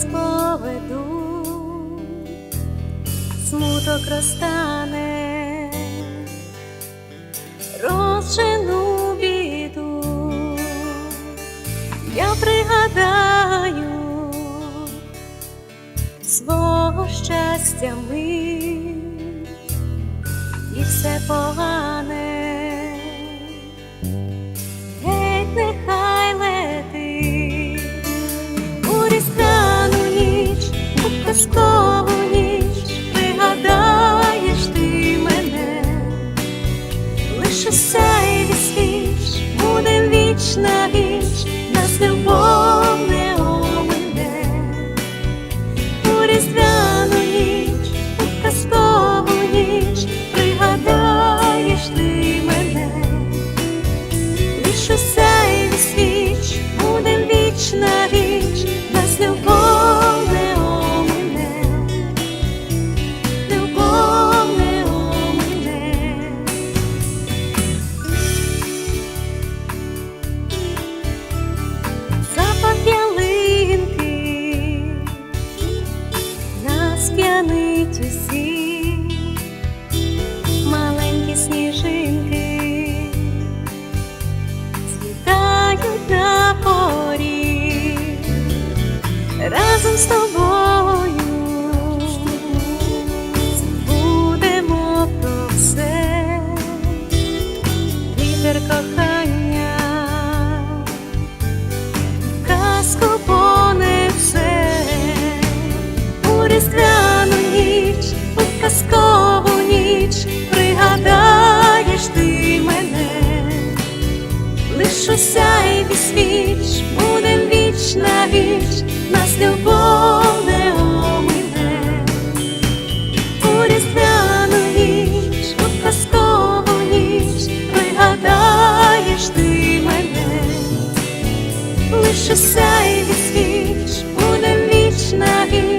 нас поведуть, смуток розтане, розчину біду, я пригадаю свого щастя ми і все погано. Буде сніжинки. Злітають на порі разом з тобою. Будемо про все, вітер кохання, казку понесе у різдвяну ніч, у казкову лише сяйві свіч, будем віч на віч, нас любов не омине. У різдвяну ніч, у казкову ніч, пригадаєш ти мене, лише сяйві свіч, будем віч на віч,